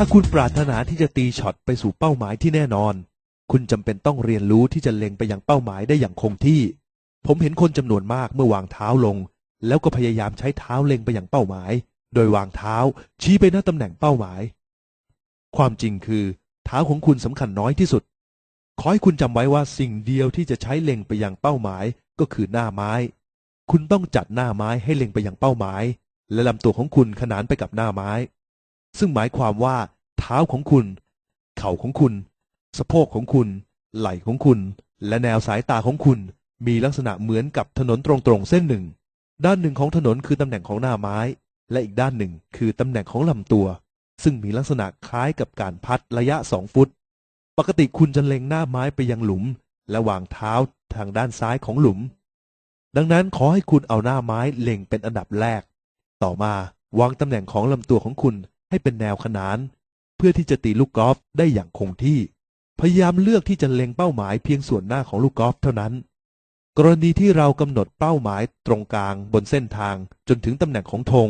ถ้าคุณปรารถนาที่จะตีช็อตไปสู่เป้าหมายที่แน่นอน คุณจำเป็นต้องเรียนรู้ที่จะเล็งไปยังเป้าหมายได้อย่างคงที่ ผมเห็นคนจำนวนมากเมื่อวางเท้าลง แล้วก็พยายามใช้เท้าเล็งไปยังเป้าหมาย โดยวางเท้าชี้ไปหน้าตำแหน่งเป้าหมาย ความจริงคือ เท้าของคุณสำคัญน้อยที่สุด ขอให้คุณจำไว้ว่าสิ่งเดียวที่จะใช้เล็งไปยังเป้าหมายก็คือหน้าไม้ คุณต้องจัดหน้าไม้ให้เล็งไปยังเป้าหมาย และลำตัวของคุณขนานไปกับหน้าไม้ ซึ่งหมายความว่า เท้าของคุณ เข่าของคุณ สะโพกของคุณ ไหล่ของคุณ และแนวสายตาของคุณ มีลักษณะเหมือนกับถนนตรงๆเส้นหนึ่ง ด้านหนึ่งของถนนคือตำแหน่งของหน้าไม้ และอีกด้านหนึ่งคือตำแหน่งของลำตัว ซึ่งมีลักษณะคล้ายกับการพัดระยะสองฟุต ปกติคุณจะเล็งหน้าไม้ไปยังหลุม และวางเท้าทางด้านซ้ายของหลุม ดังนั้นขอให้คุณเอาหน้าไม้เล็งเป็นอันดับแรก ต่อมาวางตำแหน่งของลำตัวของคุณให้เป็นแนวขนาน เพื่อที่จะตีลูกกอล์ฟได้อย่างคงที่ พยายามเลือกที่จะเล็งเป้าหมายเพียงส่วนหน้าของลูกกอล์ฟเท่านั้น กรณีที่เรากำหนดเป้าหมายตรงกลางบนเส้นทางจนถึงตำแหน่งของธง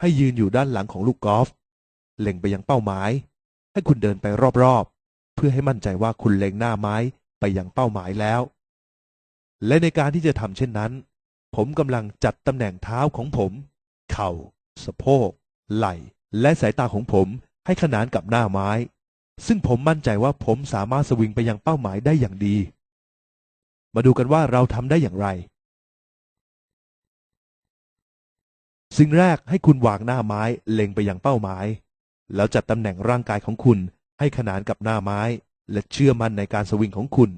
ให้ยืนอยู่ด้านหลังของลูกกอล์ฟเล็งไปยังเป้าหมาย ให้คุณเดินไปรอบๆ เพื่อให้มั่นใจว่าคุณเล็งหน้าไม้ไปยังเป้าหมายแล้ว และในการที่จะทำเช่นนั้น ผมกำลังจัดตำแหน่งเท้าของผม เข่า สะโพก ไหล่ และสายตาของผม ให้ขนานกับหน้าไม้ ซึ่งผมมั่นใจว่าผมสามารถสวิงไปยังเป้าหมายได้อย่างดี มาดูกันว่าเราทำได้อย่างไร สิ่งแรกให้คุณวางหน้าไม้เล็งไปยังเป้าหมาย แล้วจัดตำแหน่งร่างกายของคุณให้ขนานกับหน้าไม้ และเชื่อมั่นในการสวิงของคุณ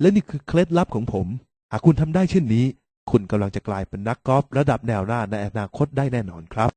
และนี่คือเคล็ดลับของผม หากคุณทำได้เช่นนี้ คุณกำลังจะกลายเป็นนักกอล์ฟระดับแนวหน้าในอนาคตได้แน่นอนครับ